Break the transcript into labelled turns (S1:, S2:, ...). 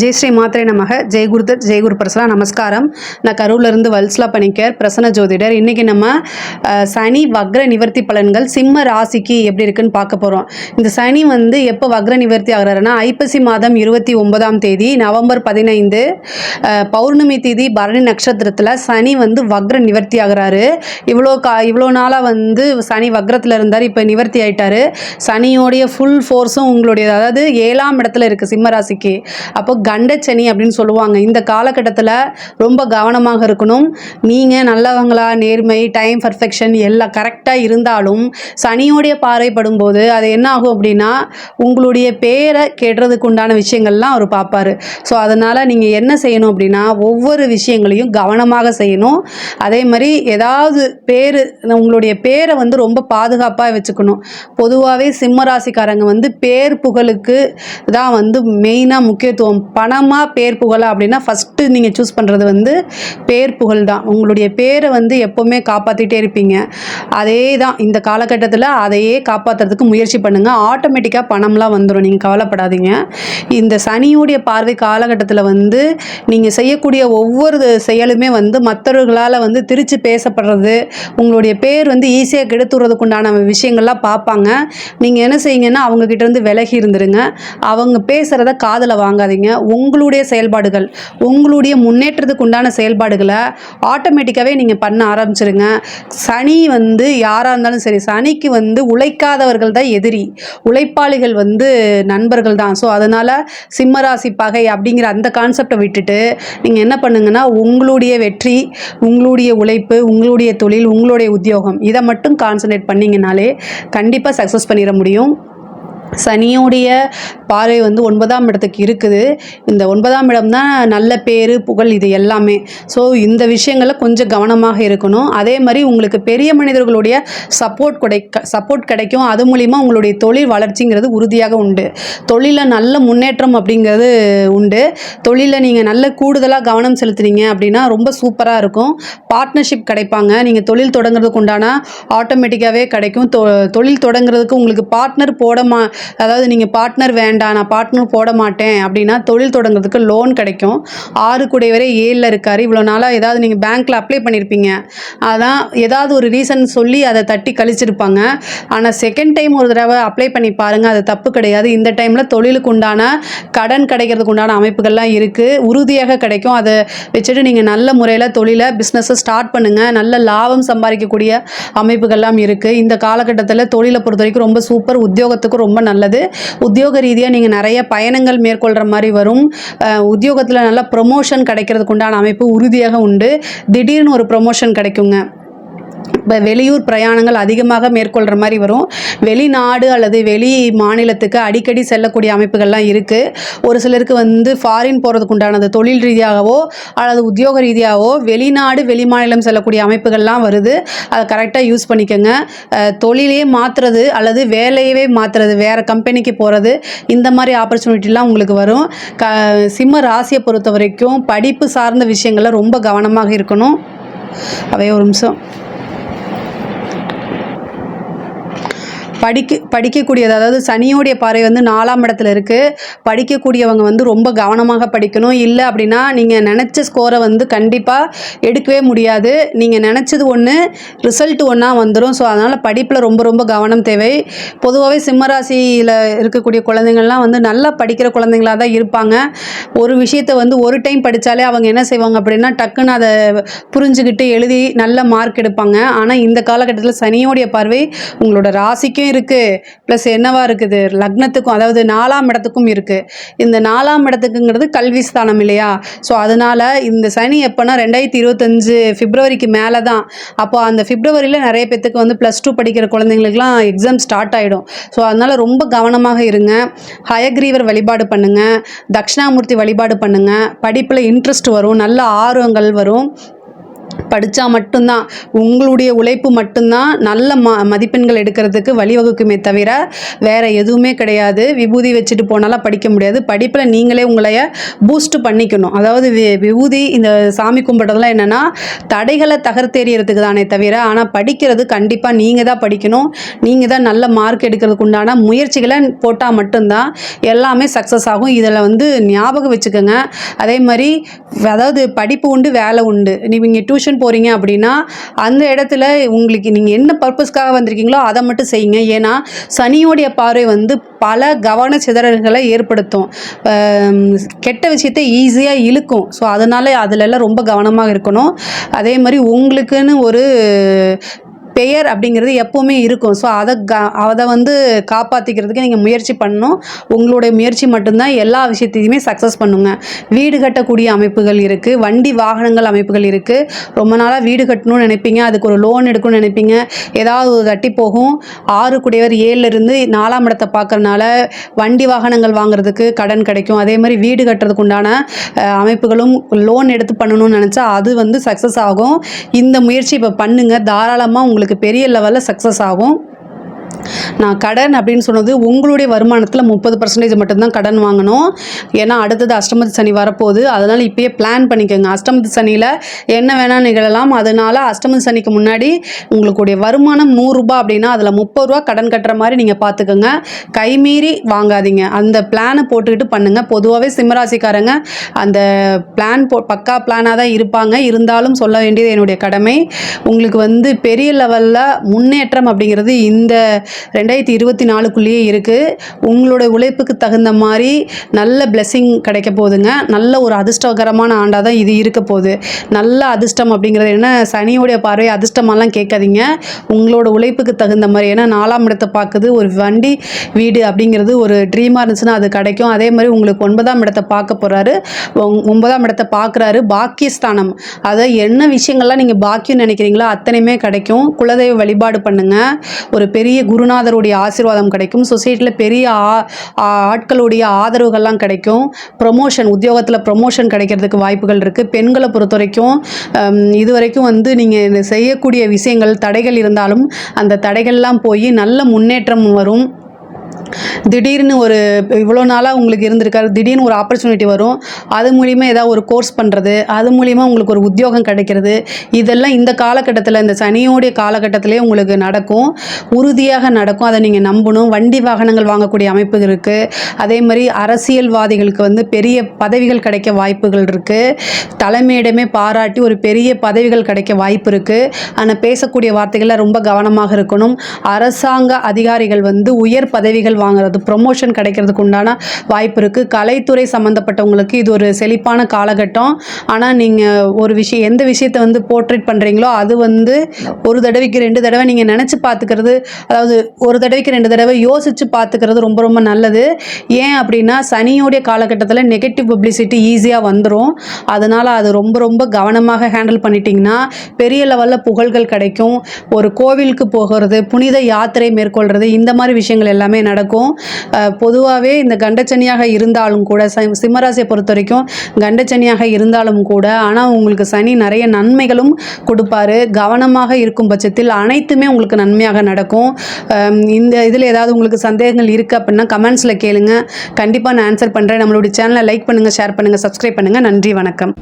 S1: ஜெய் ஸ்ரீ மாத்திரை நமக. ஜெய் குருதத் ஜெய் குரு பிரசலா நமஸ்காரம். நான் கரூர்லேருந்து வல்ஸ்லா பணிக்கர் பிரசன்ன ஜோதிடர். இன்றைக்கி நம்ம சனி வக்ர நிவர்த்தி பலன்கள் சிம்ம ராசிக்கு எப்படி இருக்குன்னு பார்க்க போகிறோம் இந்த சனி வந்து எப்போ வக்ர நிவர்த்தி ஆகிறாருன்னா ஐப்பசி மாதம் இருபத்தி ஒன்பதாம் தேதி நவம்பர் பதினைந்து பௌர்ணமி தேதி பரணி நட்சத்திரத்தில் சனி வந்து வக்ர நிவர்த்தி ஆகிறாரு. இவ்வளோ கா இவ்வளோ நாளாக வந்து சனி வக்ரத்தில் இருந்தார் இப்போ நிவர்த்தி ஆயிட்டாரு. சனியோடைய ஃபுல் ஃபோர்ஸும் உங்களுடைய அதாவது ஏழாம் இடத்துல இருக்குது சிம்ம ராசிக்கு. அப்போ கண்டச்சனி அப்படின்னு சொல்லுவாங்க. இந்த காலகட்டத்தில் ரொம்ப கவனமாக இருக்கணும். நீங்கள் நல்லவங்களா நேர்மை டைம் பர்ஃபெக்ஷன் எல்லாம் கரெக்டாக இருந்தாலும் சனியோடைய பாறைப்படும் போது அது என்ன ஆகும் அப்படின்னா உங்களுடைய பேரை கேட்டுறதுக்கு உண்டான விஷயங்கள்லாம் அவர் பார்ப்பாரு. ஸோ அதனால் நீங்கள் என்ன செய்யணும் அப்படின்னா ஒவ்வொரு விஷயங்களையும் கவனமாக செய்யணும். அதே மாதிரி ஏதாவது பேர் உங்களுடைய பேரை வந்து ரொம்ப பாதுகாப்பாக வச்சுக்கணும். பொதுவாகவே சிம்ம ராசிக்காரங்க வந்து பேர் புகழுக்கு தான் வந்து மெயினாக முக்கியத்துவம் பணமாக பேர் புகழா அப்படின்னா ஃபஸ்ட்டு நீங்கள் சூஸ் பண்ணுறது வந்து பேர் புகழ் தான். உங்களுடைய பேரை வந்து எப்போவுமே காப்பாற்றிட்டே இருப்பீங்க. அதே தான் இந்த காலகட்டத்தில் அதையே காப்பாற்றுறதுக்கு முயற்சி பண்ணுங்கள் ஆட்டோமேட்டிக்காக பணம்லாம் வந்துடும் நீங்கள் கவலைப்படாதீங்க. இந்த சனியுடைய பார்வை காலகட்டத்தில் வந்து நீங்கள் செய்யக்கூடிய ஒவ்வொரு செயலுமே வந்து மற்றவர்களால் வந்து திரிச்சு பேசப்படுறது உங்களுடைய பேர் வந்து ஈஸியாக கெடுத்துறதுக்குண்டான விஷயங்கள்லாம் பார்ப்பாங்க நீங்கள் என்ன செய்யுங்கன்னா அவங்கக்கிட்ட இருந்து விலகி இருந்துருங்க. அவங்க பேசுகிறத காதில் வாங்காதீங்க. உங்களுடைய செயல்பாடுகள் உங்களுடைய முன்னேற்றத்துக்கு உண்டான செயல்பாடுகளை ஆட்டோமேட்டிக்காகவே நீங்கள் பண்ண ஆரம்பிச்சிருங்க. சனி வந்து யாராக இருந்தாலும் சரி சனிக்கு வந்து உழைக்காதவர்கள் தான் எதிரி. உழைப்பாளிகள் வந்து நண்பர்கள் தான். ஸோ அதனால் சிம்மராசி பகை அப்படிங்கிற அந்த கான்செப்டை விட்டுட்டு நீங்கள் என்ன பண்ணுங்கன்னா உங்களுடைய வெற்றி உங்களுடைய உழைப்பு உங்களுடைய தொழில் உங்களுடைய உத்தியோகம் இதை மட்டும் கான்சன்ட்ரேட் பண்ணிங்கனாலே கண்டிப்பாக சக்ஸஸ் பண்ணிட முடியும். சனியுடைய பார்வை வந்து ஒன்பதாம் இடத்துக்கு இருக்குது. இந்த ஒன்பதாம் இடம் தான் நல்ல பேர் புகழ் இது எல்லாமே. ஸோ இந்த விஷயங்களில் கொஞ்சம் கவனமாக இருக்கணும். அதே மாதிரி உங்களுக்கு பெரிய மனிதர்களுடைய சப்போர்ட் கிடைக்க சப்போர்ட் கிடைக்கும். அது மூலிமா உங்களுடைய தொழில் வளர்ச்சிங்கிறது உறுதியாக உண்டு. தொழிலில் நல்ல முன்னேற்றம் அப்படிங்கிறது உண்டு. தொழிலில் நீங்கள் நல்ல கூடுதலாக கவனம் செலுத்துனீங்க அப்படின்னா ரொம்ப சூப்பராக இருக்கும். பார்ட்னர்ஷிப் கிடைப்பாங்க. நீங்கள் தொழில் தொடங்குறதுக்கு உண்டான ஆட்டோமேட்டிக்காகவே கிடைக்கும். தொ தொழில் தொடங்குறதுக்கு உங்களுக்கு பார்ட்னர் போட மா அதாவது நீங்கள் பார்ட்னர் வேண்டாம் நான் பார்ட்னர் போட மாட்டேன் அப்படின்னா தொழில் தொடங்குறதுக்கு லோன் கிடைக்கும். ஆறு கூடிய வரை ஏழில் இருக்கார். இவ்வளோ நாளாக ஏதாவது நீங்கள் பேங்க்கில் அப்ளை பண்ணியிருப்பீங்க அதான் ஏதாவது ஒரு ரீசன் சொல்லி அதை தட்டி கழிச்சிருப்பாங்க. ஆனால் செகண்ட் டைம் ஒரு தடவை அப்ளை பண்ணி பாருங்கள் அது தப்பு கிடையாது. இந்த டைமில் தொழிலுக்கு உண்டான கடன் கிடைக்கிறதுக்கு உண்டான அமைப்புகள்லாம் இருக்குது உறுதியாக கிடைக்கும். அதை வச்சுட்டு நீங்கள் நல்ல முறையில் தொழிலை பிஸ்னஸை ஸ்டார்ட் பண்ணுங்கள் நல்ல லாபம் சம்பாதிக்கக்கூடிய அமைப்புகள்லாம் இருக்குது இந்த காலகட்டத்தில் தொழிலை பொறுத்த வரைக்கும் ரொம்ப சூப்பர் உத்தியோகத்துக்கு ரொம்ப நல்லது. உத்தியோக ரீதியாக நீங்கள் நிறைய பயணங்கள் மேற்கொள்கிற மாதிரி வரும். உத்தியோகத்தில் நல்ல ப்ரொமோஷன் கிடைக்கிறதுக்கு உண்டான அமைப்பு உறுதியாக உண்டு. திடீர்னு ஒரு ப்ரொமோஷன் கிடைக்குங்க. இப்போ வெளியூர் பிரயாணங்கள் அதிகமாக மேற்கொள்கிற மாதிரி வரும். வெளிநாடு அல்லது வெளி மாநிலத்துக்கு அடிக்கடி செல்லக்கூடிய அமைப்புகள்லாம் இருக்குது ஒரு சிலருக்கு வந்து ஃபாரின் போகிறதுக்கு உண்டானது தொழில் ரீதியாகவோ அல்லது உத்தியோக ரீதியாகவோ வெளிநாடு வெளி மாநிலம் செல்லக்கூடிய அமைப்புகள்லாம் வருது. அதை கரெக்டாக யூஸ் பண்ணிக்கோங்க. தொழிலே மாற்றுறது அல்லது வேலையவே மாற்றுறது வேறு கம்பெனிக்கு போகிறது இந்த மாதிரி ஆப்பர்ச்சுனிட்டிலாம் உங்களுக்கு வரும். க சிம்ம ராசியை பொறுத்த வரைக்கும் படிப்பு சார்ந்த விஷயங்களில் ரொம்ப கவனமாக இருக்கணும். அவைய ஒரு நிமிஷம். படிக்க படிக்கக்கூடியது அதாவது சனியோடைய பார்வை வந்து நாலாம் இடத்துல இருக்குது படிக்கக்கூடியவங்க வந்து ரொம்ப கவனமாக படிக்கணும். இல்லை அப்படின்னா நீங்கள் நினச்ச ஸ்கோரை வந்து கண்டிப்பாக எடுக்கவே முடியாது. நீங்கள் நினச்சது ஒன்று ரிசல்ட் ஒன்றா வந்துடும் ஸோ அதனால் படிப்பில் ரொம்ப ரொம்ப கவனம் தேவை. பொதுவாகவே சிம்மராசியில் இருக்கக்கூடிய குழந்தைங்கள்லாம் வந்து நல்லா படிக்கிற குழந்தைங்களாக தான் இருப்பாங்க. ஒரு விஷயத்தை வந்து ஒரு டைம் படித்தாலே அவங்க என்ன செய்வாங்க அப்படின்னா டக்குன்னு அதை புரிஞ்சுக்கிட்டு எழுதி நல்ல மார்க் எடுப்பாங்க. ஆனால் இந்த காலகட்டத்தில் சனியோடைய பார்வை உங்களோட ராசிக்கும் இருக்குது ப்ளஸ் என்னவா இருக்குது? லக்னத்துக்கும் அதாவது நாலாம் இடத்துக்கும் இருக்குது இந்த நாலாம் இடத்துக்குங்கிறது கல்வி ஸ்தானம் இல்லையா? ஸோ அதனால் இந்த சனி எப்போனா ரெண்டாயிரத்தி இருபத்தஞ்சு ஃபிப்ரவரிக்கு மேலே தான் அப்போ அந்த ஃபிப்ரவரியில் நிறைய பேத்துக்கு வந்து ப்ளஸ் டூ படிக்கிற குழந்தைங்களுக்குலாம் எக்ஸாம் ஸ்டார்ட் ஆகிடும் ஸோ அதனால் ரொம்ப கவனமாக இருங்க. ஹயக்ரீவர் வழிபாடு பண்ணுங்கள் தட்சிணாமூர்த்தி வழிபாடு பண்ணுங்கள் படிப்பில் இன்ட்ரெஸ்ட் வரும். நல்ல ஆர்வங்கள் வரும். படித்தா மட்டும்தான் உங்களுடைய உழைப்பு மட்டும்தான் நல்ல ம மதிப்பெண்கள் எடுக்கிறதுக்கு வழிவகுக்குமே தவிர வேறு எதுவுமே கிடையாது. விபூதி வச்சுட்டு போனாலாம் படிக்க முடியாது. படிப்பில் நீங்களே உங்களைய பூஸ்ட் பண்ணிக்கணும். அதாவது வி விபூதி இந்த சாமி கும்பிட்றதுலாம் என்னென்னா தடைகளை தகர்த்தெறியறதுக்கு தானே தவிர ஆனால் படிக்கிறது கண்டிப்பாக நீங்கள் தான் படிக்கணும். நீங்கள் தான் நல்ல மார்க் எடுக்கிறதுக்கு உண்டான முயற்சிகளை போட்டால் மட்டும்தான் எல்லாமே சக்ஸஸ் ஆகும். இதில் வந்து ஞாபகம் வச்சுக்கோங்க. அதே மாதிரி அதாவது படிப்பு உண்டு வேலை உண்டு. நீங்கள் டியூஷன் போகிறீங்க அப்படின்னா அந்த இடத்துல உங்களுக்கு நீங்கள் என்ன பர்பஸ்க்காக வந்திருக்கீங்களோ அதை மட்டும் செய்யுங்க. ஏன்னா சனியோடைய பார்வை வந்து பல கவன சிதறல்களை ஏற்படுத்தும் கெட்ட விஷயத்தை ஈஸியாக இழுக்கும். ஸோ அதனால் அதிலெல்லாம் ரொம்ப கவனமாக இருக்கணும். அதே மாதிரி உங்களுக்குன்னு ஒரு பெயர் அப்படிங்கிறது எப்போவுமே இருக்கும். ஸோ அதை க அதை வந்து காப்பாற்றிக்கிறதுக்கு நீங்கள் முயற்சி பண்ணணும். உங்களுடைய முயற்சி மட்டும்தான் எல்லா விஷயத்தையுமே சக்ஸஸ் பண்ணுங்க. வீடு கட்டக்கூடிய அமைப்புகள் இருக்குது வண்டி வாகனங்கள் அமைப்புகள் இருக்குது ரொம்ப நாளாக வீடு கட்டணும்னு நினைப்பீங்க. அதுக்கு ஒரு லோன் எடுக்கணும்னு நினைப்பீங்க. ஏதாவது ஒரு தட்டி போகும். ஆறு குடையவர் ஏழுலேருந்து நாலாம் இடத்தை பார்க்கறனால வண்டி வாகனங்கள் வாங்குறதுக்கு கடன் கிடைக்கும். அதே மாதிரி வீடு கட்டுறதுக்கு உண்டான அமைப்புகளும் லோன் எடுத்து பண்ணணும்னு நினச்சா அது வந்து சக்ஸஸ் ஆகும். இந்த முயற்சி இப்போ பண்ணுங்கள் தாராளமாக உங்களுக்கு பெரிய லெவலில் சக்ஸஸ் ஆகும். நான் கடன் அப்படின்னு சொன்னது உங்களுடைய வருமானத்தில் முப்பது பர்சன்டேஜ் மட்டும்தான் கடன் வாங்கணும். ஏன்னா அடுத்தது அஷ்டமத்து சனி வரப்போகுது. அதனால் இப்பயே பிளான் பண்ணிக்கோங்க. அஷ்டமத்து சனியில் என்ன வேணால் நிகழலாம். அதனால அஷ்டமத்து சனிக்கு முன்னாடி உங்களுடைய வருமானம் நூறுரூபா அப்படின்னா அதில் முப்பது ரூபா கடன் கட்டுற மாதிரி நீங்கள் பார்த்துக்கோங்க கைமீறி வாங்காதீங்க. அந்த பிளானை போட்டுக்கிட்டு பண்ணுங்கள் பொதுவாகவே சிம்மராசிக்காரங்க அந்த பிளான் போ பக்கா பிளானாக தான் இருப்பாங்க. இருந்தாலும் சொல்ல வேண்டியது என்னுடைய கடமை. உங்களுக்கு வந்து பெரிய லெவலில் முன்னேற்றம் அப்படிங்கிறது இந்த ரெண்டாயிரத்தி இருபத்தி நாலுக்குள்ளேயே இருக்குது உங்களோட உழைப்புக்கு தகுந்த மாதிரி நல்ல பிளெஸ்ஸிங் கிடைக்க போகுதுங்க. நல்ல ஒரு அதிர்ஷ்டகரமான ஆண்டாக தான் இது இருக்க போகுது. நல்ல அதிர்ஷ்டம் அப்படிங்கிறது என்ன? சனியோடைய பார்வை அதிர்ஷ்டமெல்லாம் கேட்காதீங்க. உங்களோட உழைப்புக்கு தகுந்த மாதிரி ஏன்னா நாலாம் இடத்தை பார்க்குது ஒரு வண்டி வீடு அப்படிங்கிறது ஒரு ட்ரீமாக இருந்துச்சுன்னா அது கிடைக்கும். அதே மாதிரி உங்களுக்கு ஒன்பதாம் இடத்தை பார்க்க போகிறாரு ஒன்பதாம் இடத்தை பார்க்குறாரு. பாக்கியஸ்தானம். அதை என்ன விஷயங்கள்லாம் நீங்கள் பாக்கியம் நினைக்கிறீங்களோ அத்தனையுமே கிடைக்கும். குலதெய்வ வழிபாடு பண்ணுங்கள் ஒரு பெரிய குரு குருநாதருடைய ஆசீர்வாதம் கிடைக்கும். சொசைட்டியில் பெரிய ஆட்களுடைய ஆதரவுகள்லாம் கிடைக்கும். ப்ரொமோஷன் உத்தியோகத்தில் ப்ரொமோஷன் கிடைக்கிறதுக்கு வாய்ப்புகள் இருக்குது பெண்களை பொறுத்த வரைக்கும் இது வரைக்கும் வந்து நீங்கள் செய்யக்கூடிய விஷயங்கள் தடைகள் இருந்தாலும் அந்த தடைகள்லாம் போய் நல்ல முன்னேற்றம் வரும். திடீர்னு ஒரு இவ்வளோ நாளாக உங்களுக்கு இருந்திருக்காரு திடீர்னு ஒரு ஆப்பர்ச்சுனிட்டி வரும். அது மூலிமா ஏதாவது ஒரு கோர்ஸ் பண்ணுறது அது மூலிமா உங்களுக்கு ஒரு உத்தியோகம் கிடைக்கிறது. இதெல்லாம் இந்த காலகட்டத்தில் இந்த சனியோடைய காலகட்டத்திலே உங்களுக்கு நடக்கும். உறுதியாக நடக்கும். அதை நீங்கள் நம்பணும். வண்டி வாகனங்கள் வாங்கக்கூடிய அமைப்பு இருக்குது அதே மாதிரி அரசியல்வாதிகளுக்கு வந்து பெரிய பதவிகள் கிடைக்க வாய்ப்புகள் இருக்குது தலைமையிடமே பாராட்டி ஒரு பெரிய பதவிகள் கிடைக்க வாய்ப்பு இருக்குது ஆனால் பேசக்கூடிய வார்த்தைகளில் ரொம்ப கவனமாக இருக்கணும். அரசாங்க அதிகாரிகள் வந்து உயர் பதவிகள் வாங்குறது ப்ரொமோஷன் கிடைக்கிறதுக்கு உண்டான வாய்ப்பு இருக்குது கலைத்துறை சம்மந்தப்பட்டவங்களுக்கு இது ஒரு செழிப்பான காலகட்டம். ஆனால் நீங்கள் ஒரு விஷயம் எந்த விஷயத்தை வந்து போர்ட்ரேட் பண்ணுறீங்களோ அது வந்து ஒரு தடவைக்கு ரெண்டு தடவை நீங்கள் நினச்சி பார்த்துக்கிறது அதாவது ஒரு தடவைக்கு ரெண்டு தடவை யோசித்து பார்த்துக்கிறது ரொம்ப ரொம்ப நல்லது. ஏன் அப்படின்னா சனியோடைய காலகட்டத்தில் நெகட்டிவ் பப்ளிசிட்டி ஈஸியாக வந்துடும் அதனால் அது ரொம்ப ரொம்ப கவனமாக ஹேண்டில் பண்ணிட்டீங்கன்னா பெரிய லெவலில் புகழ்கள் கிடைக்கும். ஒரு கோவிலுக்கு போகிறது புனித யாத்திரை மேற்கொள்கிறது இந்த மாதிரி விஷயங்கள் எல்லாமே நடக்கும். பொதுவாகவே இந்த கண்டச்சனியாக இருந்தாலும் கூட ச- சிம்மராசியை பொறுத்த வரைக்கும் கண்டச்சனியாக இருந்தாலும் கூட ஆனால் உங்களுக்கு சனி நிறைய நன்மைகளும் கொடுப்பாரு. கவனமாக இருக்கும் பட்சத்தில் அனைத்துமே உங்களுக்கு நன்மையாக நடக்கும். இந்த இதில் ஏதாவது உங்களுக்கு சந்தேகங்கள் இருக்குது அப்படின்னா கமெண்ட்ஸில் கேளுங்க. கண்டிப்பாக நான் ஆன்சர் பண்ணுறேன் நம்மளுடைய சேனலை லைக் பண்ணுங்கள் ஷேர் பண்ணுங்கள் சப்ஸ்கிரைப் பண்ணுங்கள் நன்றி வணக்கம்.